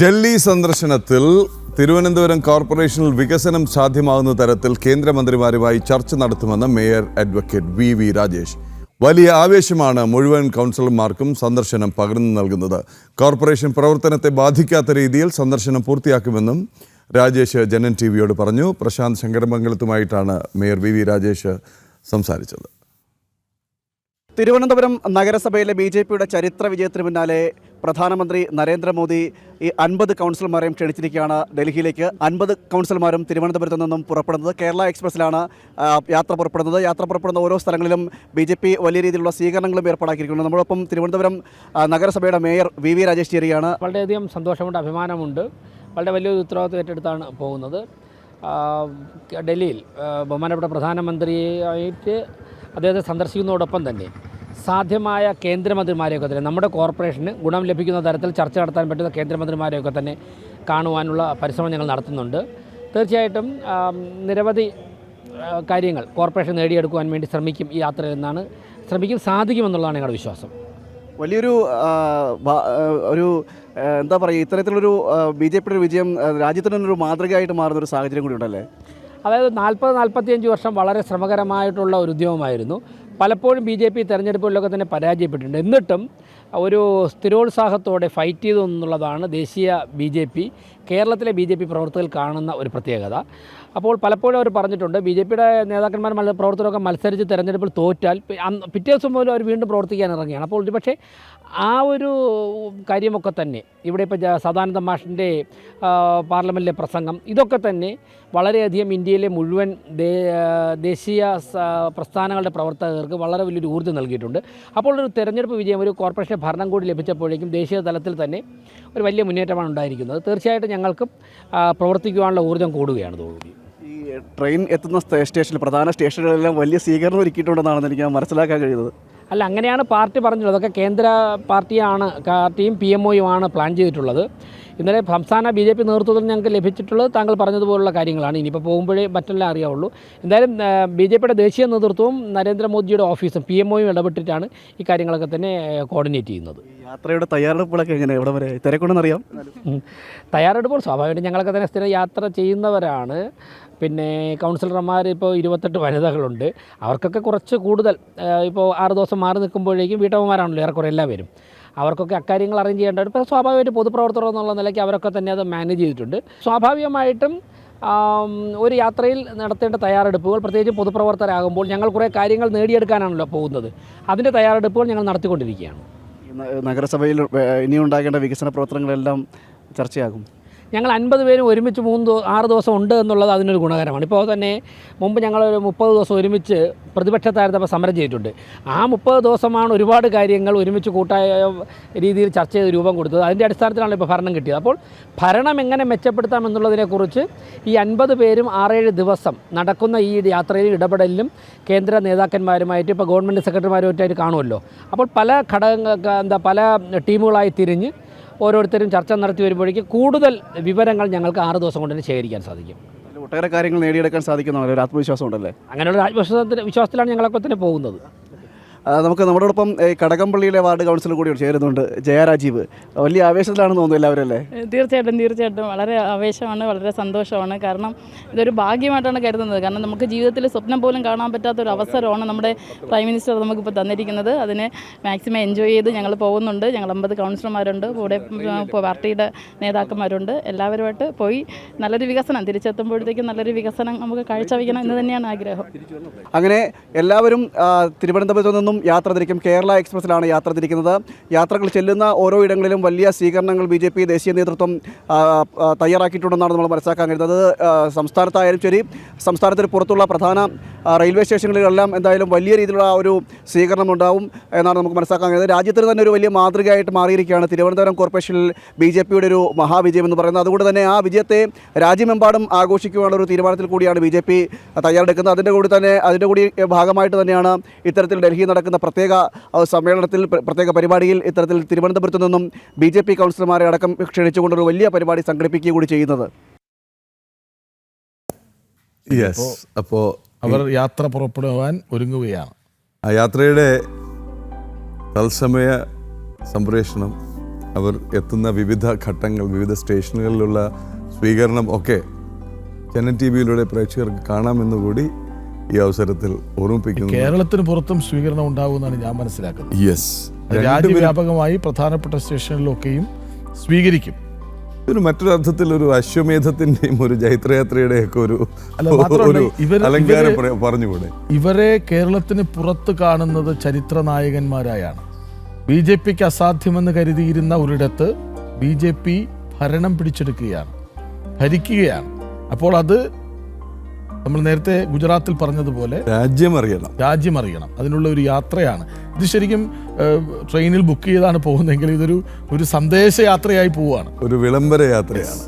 ഡൽഹി സന്ദർശനത്തിൽ തിരുവനന്തപുരം കോർപ്പറേഷനിൽ വികസനം സാധ്യമാകുന്ന തരത്തിൽ കേന്ദ്രമന്ത്രിമാരുമായി ചർച്ച നടത്തുമെന്ന് mayor advocate V V Rajesh. വലിയ ആവേശമാണ് മുഴുവൻ കൗൺസിലർമാർക്കും സന്ദർശനം പകർന്നു നൽകുന്നത്. കോർപ്പറേഷൻ പ്രവർത്തനത്തെ ബാധിക്കാത്ത രീതിയിൽ സന്ദർശനം പൂർത്തിയാക്കുമെന്നും രാജേഷ് ജനൻ ടി വിയോട് പറഞ്ഞു. പ്രശാന്ത് ശങ്കരമംഗലത്തുമായിട്ടാണ് മേയർ വി വി രാജേഷ് സംസാരിച്ചത്. തിരുവനന്തപുരം നഗരസഭയിലെ ബി ജെ പിയുടെ ചരിത്ര വിജയത്തിന് പിന്നാലെ പ്രധാനമന്ത്രി നരേന്ദ്രമോദി ഈ അൻപത് കൗൺസിലർമാരെയും ക്ഷണിച്ചിരിക്കുകയാണ് ഡൽഹിയിലേക്ക്. അൻപത് കൗൺസിലർമാരും തിരുവനന്തപുരത്ത് നിന്നും പുറപ്പെടുന്നത് കേരള എക്സ്പ്രസ്സിലാണ് യാത്ര പുറപ്പെടുന്നത്. യാത്ര പുറപ്പെടുന്ന ഓരോ സ്ഥലങ്ങളിലും ബി ജെ പി വലിയ രീതിയിലുള്ള സ്വീകരണങ്ങളും ഏർപ്പാടാക്കിയിരിക്കുന്നു. നമ്മളൊപ്പം തിരുവനന്തപുരം നഗരസഭയുടെ മേയർ വി വി രാജേഷ് ചേരുകയാണ്. വളരെയധികം സന്തോഷമുണ്ട് അഭിമാനമുണ്ട്. വളരെ വലിയൊരു ഉത്തരവാദിത്വം ഏറ്റെടുത്താണ് പോകുന്നത്. ഡൽഹിയിൽ ബഹുമാനപ്പെട്ട പ്രധാനമന്ത്രിയായിട്ട് അദ്ദേഹത്തെ സന്ദർശിക്കുന്നതോടൊപ്പം തന്നെ സാധ്യമായ കേന്ദ്രമന്ത്രിമാരെയൊക്കെ തന്നെ നമ്മുടെ കോർപ്പറേഷന് ഗുണം ലഭിക്കുന്ന തരത്തിൽ ചർച്ച നടത്താൻ പറ്റുന്ന കേന്ദ്രമന്ത്രിമാരെയൊക്കെ തന്നെ കാണുവാനുള്ള പരിശ്രമം ഞങ്ങൾ നടത്തുന്നുണ്ട്. തീർച്ചയായിട്ടും നിരവധി കാര്യങ്ങൾ കോർപ്പറേഷൻ നേടിയെടുക്കുവാൻ വേണ്ടി ശ്രമിക്കും ഈ യാത്രയിൽ നിന്നാണ് ശ്രമിക്കും സാധിക്കുമെന്നുള്ളതാണ് ഞങ്ങളുടെ വിശ്വാസം. വലിയൊരു ഒരു എന്താ പറയുക ഇത്തരത്തിലൊരു ബി ജെ പിയുടെ വിജയം രാജ്യത്തിന് ഒരു മാതൃകയായിട്ട് മാറുന്ന ഒരു സാഹചര്യം കൂടി ഉണ്ടല്ലേ? അതായത് നാൽപ്പത് നാൽപ്പത്തിയഞ്ച് വർഷം വളരെ ശ്രമകരമായിട്ടുള്ള ഒരു ഉദ്യമമായിരുന്നു. പലപ്പോഴും ബി ജെ പി തെരഞ്ഞെടുപ്പുകളിലൊക്കെ തന്നെ പരാജയപ്പെട്ടിട്ടുണ്ട്. എന്നിട്ടും ഒരു സ്ഥിരോത്സാഹത്തോടെ ഫൈറ്റ് ചെയ്തു എന്നുള്ളതാണ് ദേശീയ ബി ജെ പി. കേരളത്തിലെ ബി ജെ പി പ്രവർത്തകർ കാണുന്ന ഒരു പ്രത്യേകത. അപ്പോൾ പലപ്പോഴും അവർ പറഞ്ഞിട്ടുണ്ട് ബി ജെ പിയുടെ നേതാക്കന്മാർ പ്രവർത്തകരൊക്കെ മത്സരിച്ച് തെരഞ്ഞെടുപ്പിൽ തോറ്റാൽ പിറ്റേ ദിവസം പോലും അവർ വീണ്ടും പ്രവർത്തിക്കാൻ ഇറങ്ങിയാണ് അപ്പോൾ ഒരുപക്ഷെ ആ ഒരു കാര്യമൊക്കെ തന്നെ ഇവിടെ ഇപ്പോൾ സദാനന്ദ മാഷിന്റെ പാർലമെന്റിലെ പ്രസംഗം ഇതൊക്കെ തന്നെ വളരെയധികം ഇന്ത്യയിലെ മുഴുവൻ ദേശീയ പ്രസ്ഥാനങ്ങളുടെ പ്രവർത്തകർക്ക് വളരെ വലിയൊരു ഊർജം നൽകിയിട്ടുണ്ട്. അപ്പോൾ ഒരു തെരഞ്ഞെടുപ്പ് വിജയം ഒരു കോർപ്പറേഷൻ ഭരണം കൂടി ലഭിച്ചപ്പോഴേക്കും ദേശീയ തലത്തിൽ തന്നെ ഒരു വലിയ മുന്നേറ്റമാണ് ഉണ്ടായിരിക്കുന്നത്. തീർച്ചയായിട്ടും ഞങ്ങൾക്കും പ്രവർത്തിക്കുവാനുള്ള ഊർജം കൂടുകയാണ് തോന്നുന്നത് ഈ ട്രെയിൻ എത്തുന്ന സ്റ്റേ- സ്റ്റേഷനിൽ പ്രധാന സ്റ്റേഷനുകളെല്ലാം വലിയ സ്വീകരണം ഒരുക്കിയിട്ടുണ്ടെന്നാണ് എനിക്ക് മനസ്സിലാക്കാൻ കഴിയുന്നത്. അല്ല അങ്ങനെയാണ് പാർട്ടി പറഞ്ഞത് അതൊക്കെ കേന്ദ്ര പാർട്ടിയാണ് പാർട്ടിയും പി എം ഒയുമാണ് പ്ലാൻ ചെയ്തിട്ടുള്ളത്. ഇന്നലെ സംസ്ഥാന ബി ജെ പി നേതൃത്വത്തിൽ ഞങ്ങൾക്ക് ലഭിച്ചിട്ടുള്ളത് താങ്കൾ പറഞ്ഞതുപോലുള്ള കാര്യങ്ങളാണ്. ഇനിയിപ്പോൾ പോകുമ്പോഴേ മറ്റെല്ലാം അറിയാവുള്ളൂ. എന്തായാലും ബി ജെ പിയുടെ ദേശീയ നേതൃത്വവും നരേന്ദ്രമോദിയുടെ ഓഫീസും പി എം ഒയും ഇടപെട്ടിട്ടാണ് ഈ കാര്യങ്ങളൊക്കെ തന്നെ കോർഡിനേറ്റ് ചെയ്യുന്നത്. യാത്രയുടെ തയ്യാറെടുപ്പുകളൊക്കെ എങ്ങനെ എവിടെ വരെ? തിരക്കുണ്ടെന്നറിയാം. തയ്യാറെടുപ്പുകൾ സ്വാഭാവികമായിട്ടും ഞങ്ങളൊക്കെ തന്നെ സ്ഥിരം യാത്ര ചെയ്യുന്നവരാണ്. പിന്നെ കൗൺസിലർമാർ ഇപ്പോൾ ഇരുപത്തെട്ട് വനിതകളുണ്ട്. അവർക്കൊക്കെ കുറച്ച് കൂടുതൽ ഇപ്പോൾ ആറ് ദിവസം മാറി നിൽക്കുമ്പോഴേക്കും വീട്ടമ്മമാരാണല്ലോ ഏറെക്കുറെ എല്ലാവരും അവർക്കൊക്കെ അക്കാര്യങ്ങൾ അറേഞ്ച് ചെയ്യേണ്ടത് ഇപ്പോൾ സ്വാഭാവികമായിട്ട് പൊതുപ്രവർത്തകർ എന്നുള്ള നിലയ്ക്ക് അവരൊക്കെ തന്നെ അത് മാനേജ് ചെയ്തിട്ടുണ്ട്. സ്വാഭാവികമായിട്ടും ഒരു യാത്രയിൽ നടത്തേണ്ട തയ്യാറെടുപ്പുകൾ പ്രത്യേകിച്ച് പൊതുപ്രവർത്തകരാകുമ്പോൾ ഞങ്ങൾ കുറേ കാര്യങ്ങൾ നേടിയെടുക്കാനാണല്ലോ പോകുന്നത്. അതിന്റെ തയ്യാറെടുപ്പുകൾ ഞങ്ങൾ നടത്തിക്കൊണ്ടിരിക്കുകയാണ്. നഗരസഭയിൽ ഇനിയുണ്ടാകേണ്ട വികസന പ്രവർത്തനങ്ങളെല്ലാം ചർച്ചയാകും. ഞങ്ങൾ അൻപത് പേരും ഒരുമിച്ച് മൂന്ന് ആറ് ദിവസം ഉണ്ട് എന്നുള്ളത് അതിനൊരു ഗുണകരമാണ്. ഇപ്പോൾ തന്നെ മുമ്പ് ഞങ്ങൾ ഒരു മുപ്പത് ദിവസം ഒരുമിച്ച് പ്രതിപക്ഷത്തായിരുന്നപ്പോൾ സമരം ചെയ്തിട്ടുണ്ട്. ആ മുപ്പത് ദിവസമാണ് ഒരുപാട് കാര്യങ്ങൾ ഒരുമിച്ച് കൂട്ടായ രീതിയിൽ ചർച്ച ചെയ്ത് രൂപം കൊടുത്തത്. അതിന്റെ അടിസ്ഥാനത്തിലാണ് ഇപ്പോൾ ഭരണം കിട്ടിയത്. അപ്പോൾ ഭരണം എങ്ങനെ മെച്ചപ്പെടുത്താം എന്നുള്ളതിനെക്കുറിച്ച് ഈ അൻപത് പേരും ആറേഴ് ദിവസം നടക്കുന്ന ഈ യാത്രയിൽ ഇടപെടലിലും കേന്ദ്ര നേതാക്കന്മാരുമായിട്ട് ഇപ്പോൾ ഗവൺമെന്റ് സെക്രട്ടറിമാരുമായിട്ട് കാണുമല്ലോ. അപ്പോൾ പല ഘടകങ്ങൾ എന്താ പല ടീമുകളായി തിരിഞ്ഞ് ഓരോരുത്തരും ചർച്ച നടത്തി വരുമ്പോഴേക്കും കൂടുതൽ വിവരങ്ങൾ ഞങ്ങൾക്ക് ആറ് ദിവസം കൊണ്ട് തന്നെ ശേഖരിക്കാൻ സാധിക്കും. ഒട്ടേറെ കാര്യങ്ങൾ നേടിയെടുക്കാൻ സാധിക്കുന്നതാണ് ഒരു ആത്മവിശ്വാസം ഉണ്ടല്ലേ? അങ്ങനെയുള്ള ആത്മവിശ്വാസത്തിൽ വിശ്വാസത്തിലാണ് ഞങ്ങളൊക്കെ തന്നെ പോകുന്നത്. നമുക്ക് നമ്മളോടൊപ്പം കടകംപള്ളിയിലെ വാർഡ് കൗൺസിലർ കൂടി ചേരുന്നുണ്ട് ജയരാജീവ്. വലിയ ആവേശത്തിലാണെന്ന് തോന്നുന്നു എല്ലാവരും അല്ലേ? തീർച്ചയായിട്ടും തീർച്ചയായിട്ടും. വളരെ ആവേശമാണ് വളരെ സന്തോഷമാണ്. കാരണം ഇതൊരു ഭാഗ്യമായിട്ടാണ് കരുതുന്നത്. കാരണം നമുക്ക് ജീവിതത്തിൽ സ്വപ്നം പോലും കാണാൻ പറ്റാത്ത ഒരു അവസരമാണ് നമ്മുടെ പ്രൈം മിനിസ്റ്റർ നമുക്കിപ്പോൾ തന്നിരിക്കുന്നത്. അതിനെ മാക്സിമം എൻജോയ് ചെയ്ത് ഞങ്ങൾ പോകുന്നുണ്ട്. ഞങ്ങൾ അമ്പത് കൗൺസിലർമാരുണ്ട്. കൂടെ പാർട്ടിയുടെ നേതാക്കന്മാരുണ്ട്. എല്ലാവരുമായിട്ട് പോയി നല്ലൊരു വികസനം തിരിച്ചെത്തുമ്പോഴത്തേക്കും നല്ലൊരു വികസനം നമുക്ക് കാഴ്ചവെക്കണം എന്ന് തന്നെയാണ് ആഗ്രഹം. അങ്ങനെ എല്ലാവരും തിരുവനന്തപുരത്ത് നിന്നും യാത്ര തിരിക്കും. കേരള എക്സ്പ്രസ്സിലാണ് യാത്ര തിരിക്കുന്നത്. യാത്രകൾ ചെല്ലുന്ന ഓരോ ഇടങ്ങളിലും വലിയ സ്വീകരണങ്ങൾ ബി ജെ പി ദേശീയ നേതൃത്വം തയ്യാറാക്കിയിട്ടുണ്ടെന്നാണ് നമ്മൾ മനസ്സിലാക്കാൻ കഴിയുന്നത് സംസ്ഥാനത്തായാലും ശരി സംസ്ഥാനത്തിന് പുറത്തുള്ള പ്രധാന റെയിൽവേ സ്റ്റേഷനുകളിലെല്ലാം എന്തായാലും വലിയ രീതിയിലുള്ള ഒരു സ്വീകരണം ഉണ്ടാവും എന്നാണ് നമുക്ക് മനസ്സിലാക്കാൻ കഴിയുന്നത്. രാജ്യത്തിന് തന്നെ ഒരു വലിയ മാതൃകയായിട്ട് മാറിയിരിക്കുകയാണ് തിരുവനന്തപുരം കോർപ്പറേഷനിൽ ബി ജെ പിയുടെ ഒരു മഹാവിജയം എന്ന് പറയുന്നത്. അതുകൊണ്ട് തന്നെ ആ വിജയത്തെ രാജ്യമെമ്പാടും ആഘോഷിക്കുവാനുള്ള ഒരു തീരുമാനത്തിൽ കൂടിയാണ് ബി ജെ പി തയ്യാറെടുക്കുന്നത്. അതിന്റെ കൂടി തന്നെ അതിന്റെ കൂടി ഭാഗമായിട്ട് തന്നെയാണ് ഇത്തരത്തിൽ ഡൽഹിയിൽ നടക്കുന്ന പ്രത്യേക സമ്മേളനത്തിൽ പ്ര- പ്രത്യേക പരിപാടിയിൽ ഇത്തരത്തിൽ തിരുവനന്തപുരത്ത് നിന്നും ബി ജെ പി കൗൺസിലർമാരെ അടക്കം ക്ഷണിച്ചുകൊണ്ടൊരു വലിയ പരിപാടി സംഘടിപ്പിക്കുക കൂടി ചെയ്യുന്നത്. അപ്പോൾ അവർ യാത്ര പുറപ്പെടുവാൻ ഒരുങ്ങുകയാണ്. ആ യാത്രയുടെ തത്സമയ സംപ്രേഷണം അവർ എത്തുന്ന വിവിധ ഘട്ടങ്ങൾ വിവിധ സ്റ്റേഷനുകളിലുള്ള സ്വീകരണം ഒക്കെ ചെന്നൈ ടി വിയിലൂടെ പ്രേക്ഷകർക്ക് കാണാമെന്ന് കൂടി ഈ അവസരത്തിൽ ഓർമ്മിപ്പിക്കുന്നു. കേരളത്തിന് പുറത്തും സ്വീകരണം ഉണ്ടാകുമെന്നാണ് ഞാൻ മനസ്സിലാക്കുന്നത്. യെസ് രാജ്യവ്യാപകമായി പ്രധാനപ്പെട്ട സ്റ്റേഷനിലൊക്കെയും സ്വീകരിക്കും. ഒരു മറ്റൊരു അർത്ഥത്തിൽ ഒരു അശ്വമേധത്തിന്റെയും ഒരു ജൈത്രയാത്രയുടെ ഒക്കെ ഒരു അലങ്കാരം പറഞ്ഞുകൂടെ? ഇവരെ കേരളത്തിന് പുറത്ത് കാണുന്നത് ചരിത്ര നായകന്മാരായാണ് ബി ജെ പിക്ക് അസാധ്യമെന്ന് കരുതിയിരുന്ന ഒരിടത്ത് ബി ജെ പി ഭരണം പിടിച്ചെടുക്കുകയാണ് ഭരിക്കുകയാണ്. അപ്പോൾ അത് നമ്മൾ നേരത്തെ ഗുജറാത്തിൽ പറഞ്ഞതുപോലെ രാജ്യം അറിയണം. രാജ്യം അറിയണം. അതിനുള്ള ഒരു യാത്രയാണ്. ഇത് ശരിക്കും ട്രെയിനിൽ ബുക്ക് ചെയ്താണ് പോകുന്നതെങ്കിൽ ഇതൊരു ഒരു സന്ദേശയാത്രയായി പോവുകയാണ്. ഒരു വിളംബര യാത്രയാണ്.